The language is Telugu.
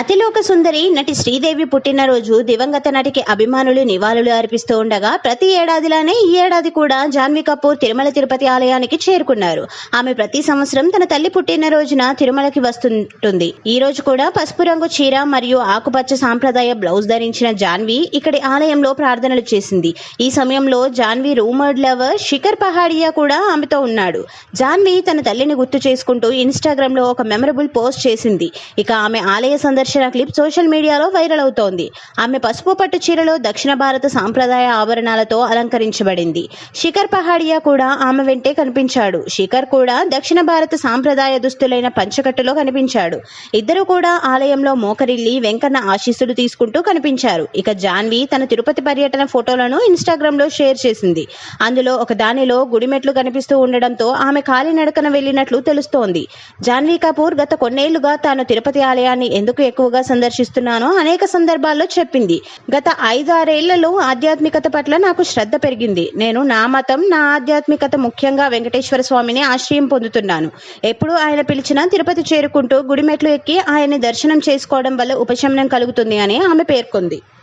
అతిలోక సుందరి నటి శ్రీదేవి పుట్టినరోజు దివంగత నటికి అభిమానులు నివాళులు అర్పిస్తూ ఉండగా ప్రతి ఏడాదిలానే ఈ ఏడాది కూడా జాన్వీ కపూర్ తిరుమల తిరుపతి ఆలయానికి చేరుకున్నారు. ఆమె ప్రతి సంవత్సరం తన తల్లి పుట్టినరోజున తిరుమలకి వస్తుంటుంది. ఈ రోజు కూడా పసుపు రంగు చీర మరియు ఆకుపచ్చ సాంప్రదాయ బ్లౌజ్ ధరించిన జాన్వీ ఇక్కడి ఆలయంలో ప్రార్థనలు చేసింది. ఈ సమయంలో జాన్వీ రూమర్డ్ లవర్ శిఖర్ పహాడియా కూడా ఆమెతో ఉన్నాడు. జాన్వీ తన తల్లిని గుర్తు చేసుకుంటూ ఇన్స్టాగ్రామ్లో ఒక మెమరబుల్ పోస్ట్ చేసింది. ఇక ఆమె ఆలయ సుదర్శన క్లిప్ సోషల్ మీడియాలో వైరల్ అవుతోంది. ఆమె పసుపు పట్టు చీరలో దక్షిణ భారత సాంప్రదాయ ఆభరణాలతో అలంకరించబడింది. శిఖర్ పహాడియా కూడా ఆమె వెంటే కనిపించాడు. శిఖర్ కూడా దక్షిణ భారత సాంప్రదాయ దుస్తులైన పంచకట్టులో కనిపించాడు. ఇద్దరు కూడా ఆలయంలో మోకరిల్లి వెంకన్న ఆశీస్సులు తీసుకుంటూ కనిపించారు. ఇక జాన్వి తన తిరుపతి పర్యటన ఫోటోలను ఇన్స్టాగ్రామ్లో షేర్ చేసింది. అందులో ఒక దానిలో గుడిమెట్లు కనిపిస్తూ ఉండడంతో ఆమె కాలినడకన వెళ్ళినట్లు తెలుస్తోంది. జాన్వీ కపూర్ గత కొన్నేళ్ళుగా తాను తిరుపతి ఆలయాన్ని ఎందుకు ఎక్కువగా సందర్శిస్తున్నానో అనేక సందర్భాల్లో చెప్పింది. గత ఐదారేళ్ళలో ఆధ్యాత్మికత పట్ల నాకు శ్రద్ధ పెరిగింది. నేను నా మతం నా ఆధ్యాత్మికత ముఖ్యంగా వెంకటేశ్వర స్వామిని ఆశ్రయం పొందుతున్నాను. ఎప్పుడు ఆయన పిలిచినా తిరుపతి చేరుకుంటూ గుడిమెట్లు ఎక్కి ఆయన్ని దర్శనం చేసుకోవడం వల్ల ఉపశమనం కలుగుతుంది అని ఆమె పేర్కొంది.